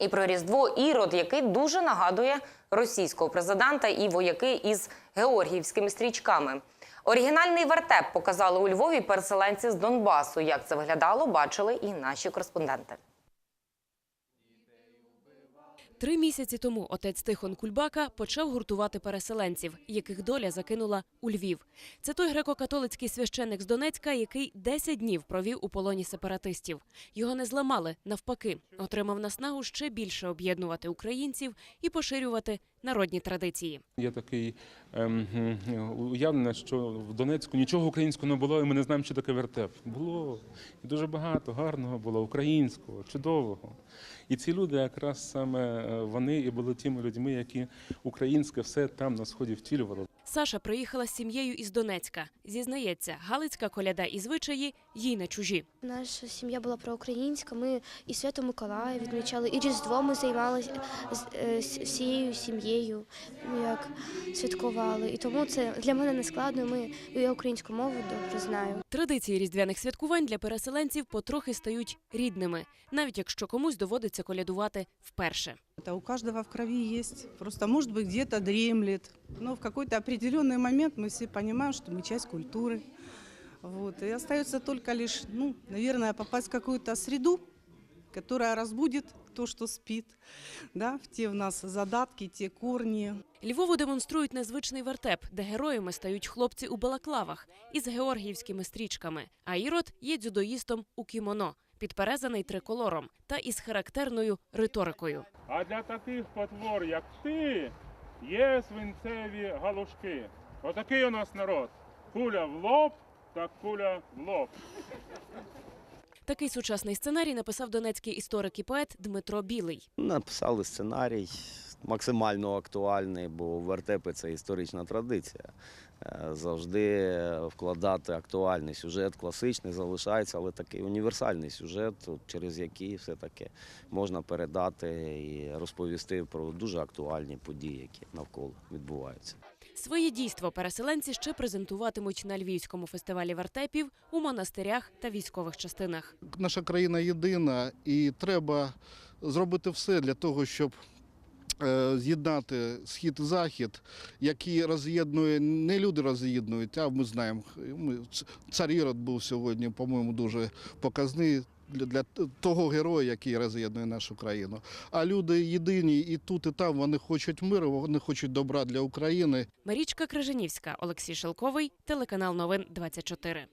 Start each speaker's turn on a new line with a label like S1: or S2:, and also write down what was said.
S1: І про Різдво Ірод, який дуже нагадує російського президента і вояки із георгіївськими стрічками. Оригінальний вертеп показали у Львові переселенці з Донбасу. Як це виглядало, бачили і наші кореспонденти.
S2: Три місяці тому отець Тихон Кульбака почав гуртувати переселенців, яких доля закинула у Львів. Це той греко-католицький священник з Донецька, який 10 днів провів у полоні сепаратистів. Його не зламали, навпаки, отримав наснагу ще більше об'єднувати українців і поширювати народні традиції.
S3: Є такий ем, уявлення, що в Донецьку нічого українського не було, і ми не знаємо, що таке вертеп. Було дуже багато гарного було, українського, чудового. І ці люди, якраз саме вони і були тими людьми, які українське все там на сході втілювали.
S2: Саша приїхала з сім'єю із Донецька. Зізнається, галицька коляда і звичаї їй не чужі.
S4: Наша сім'я була проукраїнська. Ми і Свято Миколая відмічали, і Різдво ми займалися з- е, всією сім'єю, як святкували. І тому це для мене не складно. Ми і я українську мову добре знаю.
S2: Традиції різдвяних святкувань для переселенців потрохи стають рідними, навіть якщо комусь доводиться колядувати вперше.
S5: Это у каждого в крови есть. Просто, может быть, где-то дремлет. Но в какой-то определенный момент мы все понимаем, что мы часть культуры. Вот. И остается только лишь, ну, наверное, попасть в какую-то среду, которая разбудит то, что спит, да, в те в нас задатки, те корни.
S2: Львову демонструють незвичний вертеп, де героями стають хлопці у балаклавах із георгіївськими стрічками. А Ірод є дзюдоїстом у кімоно, підперезаний триколором та із характерною риторикою.
S3: А для таких потвор, як ти, є свинцеві галушки. Отакий у нас народ. Куля в лоб, та куля в лоб.
S2: Такий сучасний сценарій написав донецький історик і поет Дмитро Білий.
S6: Написали сценарій максимально актуальний, бо вертепи це історична традиція. Е, Завжди вкладати актуальний сюжет, класичний залишається, але такий універсальний сюжет, через який все-таки можна передати і розповісти про дуже актуальні події, які навколо відбуваються.
S2: Своє дійство переселенці ще презентуватимуть на львівському фестивалі вертепів у монастирях та військових частинах.
S7: наша країна єдина, і треба зробити все для того, щоб з'єднати схід і захід, який роз'єднує не люди роз'єднують, а ми знаємо. Ми, ц- цар Ірод був сьогодні, по-моєму, дуже показний. Для того героя, який роз'єднує нашу країну. А люди єдині і тут, і там вони хочуть миру, вони хочуть добра для України.
S2: Марічка Крижанівська, Олексій Шелковий, телеканал Новин 24.